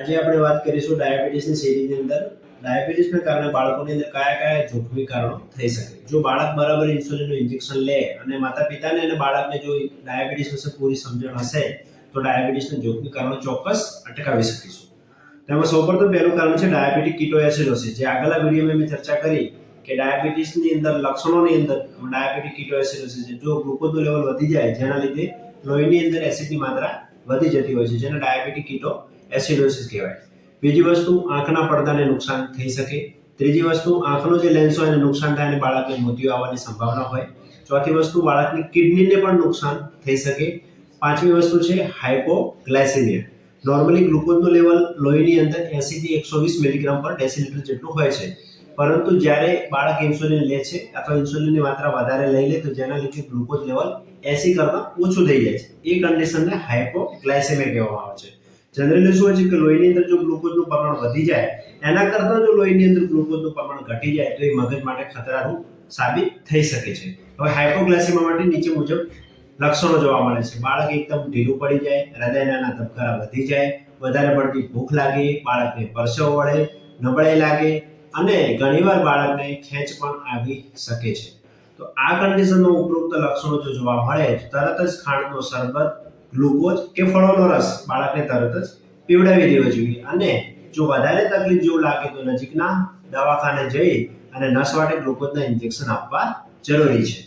આજે આપણે વાત કરીશું ડાયાબિટીસની શેરીની અંદર. ડાયાબિટીસના કારણે બાળકોની અંદર કયા કયા જોખમી કારણો થઈ શકે? જો બાળક બરાબર ઇન્સ્યુલિનનું ઇન્જેક્શન લે અને માતા પિતાને અને બાળકને જો ડાયાબિટીસ વિશે પૂરી સમજણ હશે, તો ડાયાબિટીસના જોખમી કારણો ચોક્કસ અટકાવી શકીશું. તેમાં સૌપ્રથમ પહેલું કારણ છે ડાયાબિટીક કિટોએસિડોસિસ. જે આગળના વિડીયોમાં મેં ચર્ચા કરી કે ડાયાબિટીસની અંદર, લક્ષણોની અંદર ડાયાબિટીક કિટોએસિડોસિસ છે. જો ગ્લુકોઝનું લેવલ વધી જાય, જેના લીધે લોહીની અંદર એસિડની માત્રા વધી જતી હોય છે, જેને ડાયાબિટીક કીટો એસિડોસિસ કહેવાય. બીજી વસ્તુ, આંખના પડદાને નુકસાન થઈ શકે. ત્રીજી વસ્તુ, આંખનો જે લેન્સ હોય એને નુકસાન થાય અને બાળકને મોતિયો આવવાની સંભાવના હોય. ચોથી વસ્તુ, બાળકની કિડનીને પણ નુકસાન થઈ શકે. પાંચમી વસ્તુ છે હાઇપોગ્લાયસેમિયા નોર્મલી ગ્લુકોઝનું લેવલ લોહીની અંદર એંસીથી એકસો વીસ મિલીગ્રામ પર ડેસીલીટર જેટલું હોય છે. પરંતુ જ્યારે બાળક ઇન્સ્યુલિન લે છે અથવા ઇન્સ્યુલિનની માત્રા વધારે લઈ લે, તો જેના લીધે ગ્લુકોઝ લેવલ એસી કરતાં ઓછું થઈ જાય છે. એ કન્ડિશનને હાઇપોગ્લાયસેમિયા કહેવામાં આવે છે. જનરલી શું હોય છે કે લોહીની અંદર જો ગ્લુકોઝનું પ્રમાણ વધી જાય, એના કરતાં જો લોહીની અંદર ગ્લુકોઝનું પ્રમાણ ઘટી જાય, તો એ મગજ માટે ખતરારૂપ સાબિત થઈ શકે છે. હવે હાઇપોગ્લાસીમા માટે નીચે મુજબ લક્ષણો જોવા મળે છે. બાળક એકદમ ઢીલું પડી જાય, હૃદયના ધબકારા વધી જાય, વધારે પડતી ભૂખ લાગે, બાળકને પરસેવો વળે, નબળાઈ લાગે અને ઘણીવાર બાળકને ખેંચ પણ આવી શકે છે. તો આ કન્ડિશનમાં ઉપરોક્ત લક્ષણો જો જોવા મળે, તો તરત જ ખાંડનો શરબત ગ્લુકોઝ કે ફળોનો રસ, બાળકને તરત જ પીવડાવી દેવો જોઈએ. અને જો વધારે તકલીફ જેવું લાગે તો નજીકના દવાખાને જઈ અને નસ માટે ગ્લુકોઝના ઇન્જેક્શન આપવા જરૂરી છે.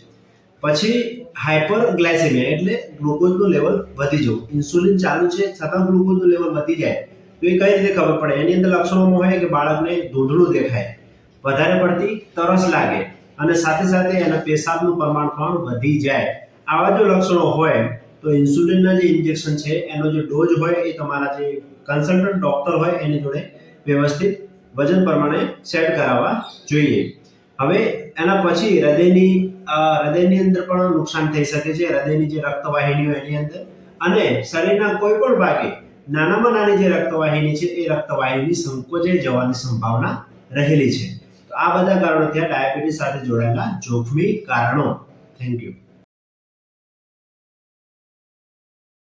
પછી હાઇપર ગ્લાયસેમિયા એટલે ગ્લુકોઝનું લેવલ વધી જવું. ઇન્સ્યુલિન ચાલુ છે, છતાં ગ્લુકોઝનું લેવલ વધી જાય. તો એ કઈ રીતે ખબર પડે? એની અંદર લક્ષણોમાં હોય કે બાળકને ધૂંધળું દેખાય, વધારે પડતી તરસ લાગે અને સાથે સાથે એના પેશાબનું પ્રમાણ પણ વધી જાય. આવા જો લક્ષણો હોય તો ઇન્સ્યુલિનના જે ઇન્જેક્શન છે, એનો જે ડોઝ હોય એ તમારા જે કન્સલ્ટન્ટ ડોક્ટર હોય એની જોડે વ્યવસ્થિત વજન પ્રમાણે સેટ કરાવવા જોઈએ. હવે એના પછી હૃદયની હૃદયની અંદર પણ નુકસાન થઈ શકે છે, હૃદયની જે રક્તવાહિનીઓ એની અંદર. અને શરીરના કોઈ પણ ભાગે નાનામાં નાની જે રક્તવાહિની છે, એ રક્તવાહિની સંકોચાઈ જવાની સંભાવના રહેલી છે. તો આ બધા કારણો ત્યાં ડાયાબિટીસ સાથે જોડાયેલા જોખમી કારણો. Thank you